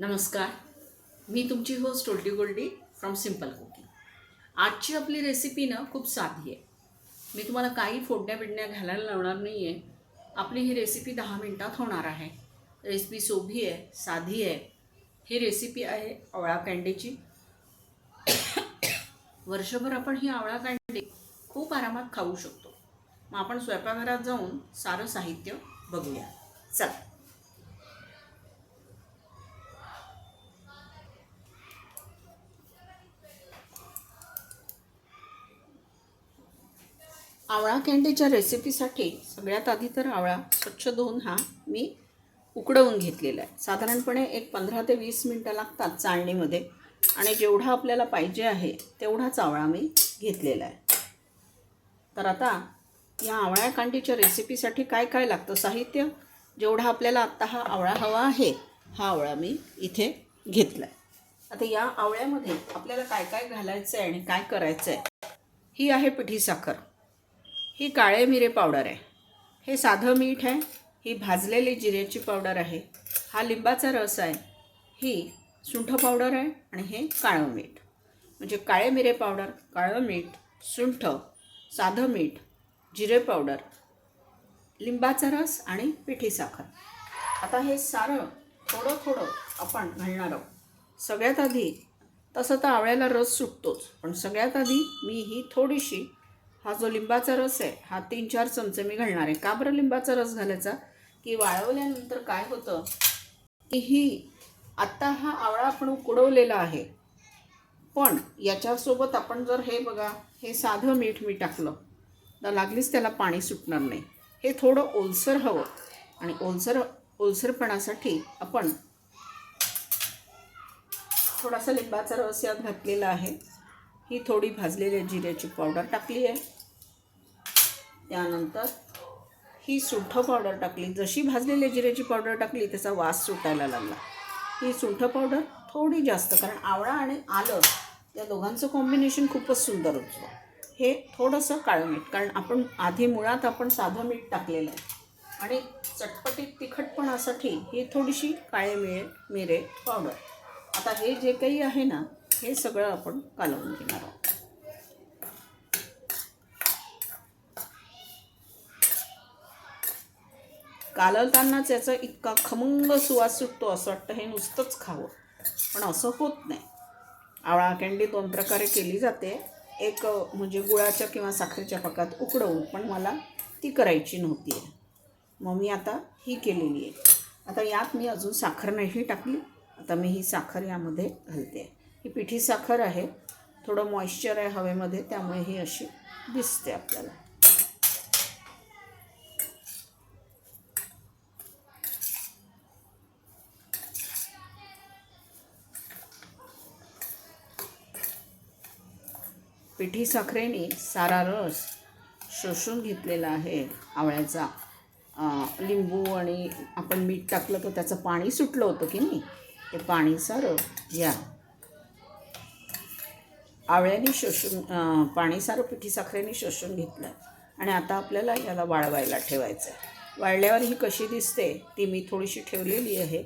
नमस्कार. मी तुमची host Oldie Goldie from simple cooking आजची आपली रेसिपी ना खूप साधी आहे. मी तुम्हाला काही फोडण्या बिडण्या घालायला लावणार नाही आहे आपली ही रेसिपी दहा मिनटात होणार आहे. रेसिपी सोपी आहे साधी आहे. ही रेसिपी आहे आवळा कँडीची वर्षभर आपण ही आवळा कँडी खूप आरामात खाऊ शकतो. मग आपण स्वयंपाकघरात जाऊन सारं साहित्य बघूया. चला. आवळा कँडीच्या रेसिपीसाठी सगळ्यात आधी तर आवळा स्वच्छ धुवून हा मी उकडवून घेतलेला आहे. साधारणपणे एक पंधरा ते वीस मिनटं लागतात चाळणीमध्ये. आणि जेवढा आपल्याला पाहिजे आहे तेवढाच आवळा मी घेतलेला आहे. तर आता या आवळ्या कांडीच्या रेसिपीसाठी काय काय लागतं? साहित्य? जेवढा आपल्याला आत्ता हा आवळा हवा आहे हा आवळा मी इथे घेतला आहे. आता या आवळ्यामध्ये आपल्याला काय काय घालायचं आहे आणि काय करायचं आहे ही आहे पिठी साखर. ही काळे मिरे पावडर आहे. हे साधं मीठ आहे. ही भाजलेली जिऱ्याची पावडर आहे. हा लिंबाचा रस आहे. ही सुंठ पावडर आहे आणि हे काळं मीठ. म्हणजे काळे मिरे पावडर काळं मीठ सुंठ साधं मीठ जिरे पावडर लिंबाचा रस आणि पिठी साखर. आता हे सारं थोडं थोडं आपण घालणार आहोत. सगळ्यात आधी तसं तर आवळ्याला रस सुटतोच पण सगळ्यात आधी मी ही थोडीशी हा जो लिंबाचा रस आहे हा तीन चार चमचे मी घालणार आहे. का बरं लिंबाचा रस घालायचा? की वाळवल्यानंतर काय होतं? की ही आत्ता हा आवळा आपण उकडवलेला आहे. पण याच्यासोबत आपण जर हे बघा हे साधं मीठ मी टाकलं तर लागलीच त्याला पाणी सुटणार नाही. हे थोडं ओलसर हवं आणि ओलसर ओलसरपणासाठी आपण थोडासा लिंबाचा रस यात घातलेला आहे. ही थोडी भाजलेल्या जिऱ्याची पावडर टाकली आहे. त्यानंतर ही सुंठ पावडर टाकली. जशी भाजलेल्या जिऱ्याची पावडर टाकली त्याचा वास सुटायला लागला. ही सुंठ पावडर थोडी जास्त कारण आवळा आणि आलं या दोघांचं कॉम्बिनेशन खूपच सुंदर होतं. हे थोडंसं काळं मीठ कारण आपण आधी मुळात आपण साधं मीठ टाकलेलं आहे. आणि चटपटीत तिखटपणासाठी ही थोडीशी काळे मिळे मिरे पावडर आता हे जे काही आहे ना हे सगळं आपण कालवून घेणार आहोत. कालवतानाच याचा इतका खमंग सुवास सुटतो असं वाटतं हे नुसतंच खावं. पण असं होत नाही. आवळा कँडी दोन प्रकारे केली जाते. एक म्हणजे गुळाच्या किंवा साखरेच्या पाकात उकडवून पण मला ती करायची नव्हती. आहे मग मी आता ही केलेली आहे. आता यात मी अजून साखर नाही टाकली. आता मी ही साखर यामध्ये घालते. ही पिठी साखर आहे. थोडं मॉइश्चर आहे हवेमध्ये त्यामुळे ही अशी दिसते आपल्याला. पिठी साखरेने सारा रस शोषून घेतलेला आहे आवळ्याचा. लिंबू आणि आपण मीठ टाकलं तर त्याचं पाणी सुटलं होतं की नाही? ते पाणी सारं या आवळ्याने शोषून अं, पाणी सारं पिठी साखरेने शोषून घेतलं आणि आता आपल्याला याला वाळवायला ठेवायचं आहे वाळल्यावर ही कशी दिसते ती मी थोडीशी ठेवलेली आहे.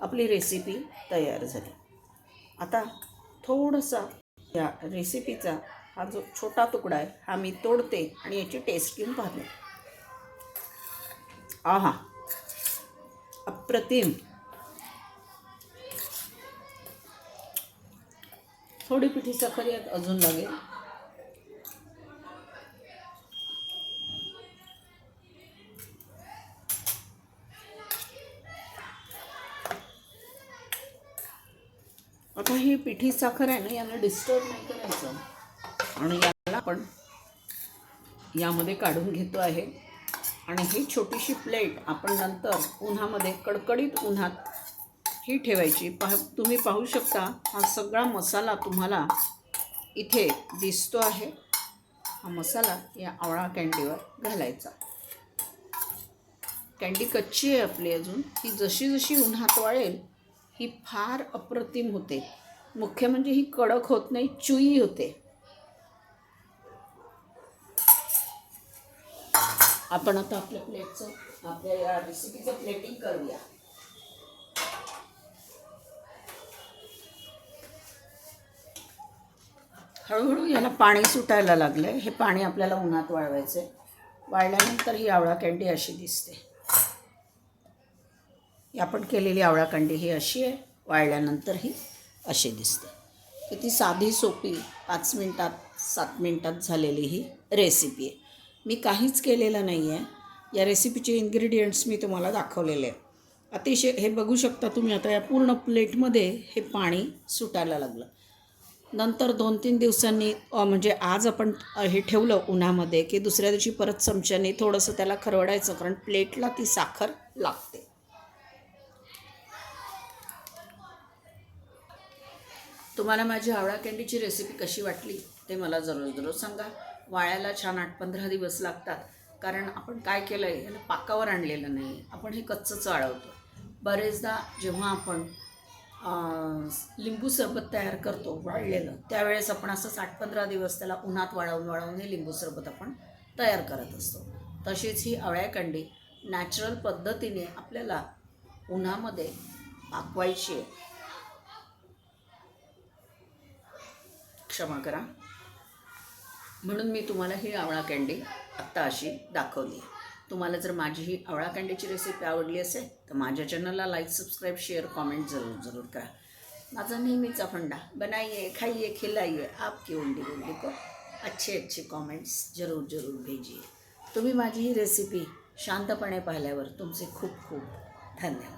आपली रेसिपी तयार झाली. आता थोडासा या रेसिपीचा हा जो छोटा तुकडा आहे हा मी तोडते आणि याची टेस्ट घेऊन पाहते. आहा. अप्रतिम. थोडी पिठी साखर यात अजून लागेल. आता ही पिठी साखर आहे ना याला डिस्टर्ब नाही करायचं. आणि याला आपण यामध्ये काढून घेतो आहे. आणि ही छोटीशी प्लेट आपण नंतर उन्हामध्ये कडकडीत उन्हात ही ठेवायची. पाह तुम्ही पाहू शकता हा सगळा मसाला तुम्हाला इथे दिसतो आहे. हा मसाला या आवळा कँडीवर घालायचा. कँडी कच्ची आहे आपली अजून. ती जशी जशी उन्हात वाळेल ही फार अप्रतिम होते. मुख्य म्हणजे ही कडक होत नाही चुई होते. आपण आता आपल्या प्लेटचं आपल्या या रेसिपीचं प्लेटिंग करूया. हळूहळू याला पाणी सुटायला लागलं आहे हे पाणी आपल्याला उन्हात वाळवायचं आहे वाळल्यानंतर ही आवळा कँडी अशी दिसते. आपण केलेली आवळा कँडी ही अशी आहे. वाळल्यानंतर ही अशी दिसते. किती साधी सोपी पाच मिनटात सात मिनटात झालेली ही रेसिपी आहे. मी काहीच केलेलं नाही आहे या रेसिपीचे इन्ग्रेडियंट्स मी तुम्हाला दाखवलेले आहे अतिशय हे बघू शकता तुम्ही आता या पूर्ण प्लेटमध्ये हे पाणी सुटायला लागलं. नंतर दोन तीन दिवसांनी म्हणजे आज आपण हे ठेवलं उन्हामध्ये की दुसऱ्या दिवशी परत चमच्याने थोडंसं त्याला खरवडायचं कारण प्लेटला ती साखर लागते. तुम्हाला माझी आवळा कँडीची रेसिपी कशी वाटली ते मला जरूर जरूर सांगा. वाळ्याला छान आठ पंधरा दिवस लागतात. कारण आपण काय केलं आहे याला पाकावर आणलेलं नाही आपण हे कच्चंच वाळवतो बरेचदा जेव्हा आपण लिंबू सरबत तयार करतो वाळलेलं. त्यावेळेस आपण असंच आठ पंधरा दिवस त्याला उन्हात वाळवून वाळवून हे लिंबू सरबत आपण तयार करत असतो. तशीच ही आवळ्याकंडी नॅचरल पद्धतीने आपल्याला उन्हामध्ये पाकवायची आहे. क्षमा करा. म्हणून मी तुम्हाला ही आवळा कँडी आत्ता अशी दाखवली तुम्हाला जर माझी ही आवळाकांड्याची रेसिपी आवडली असेल तर माझ्या चॅनलला लाईक सबस्क्राईब शेअर कॉमेंट जरूर जरूर करा. माझा नेहमीचा फंडा बनाइए खाइए खिलाइए आपकी उंडी उंडी को अच्छे अच्छे कॉमेंट्स जरूर जरूर भेजिए. तुम्ही माझी ही रेसिपी शांतपणे पाहिल्यावर तुमचे खूप खूप धन्यवाद.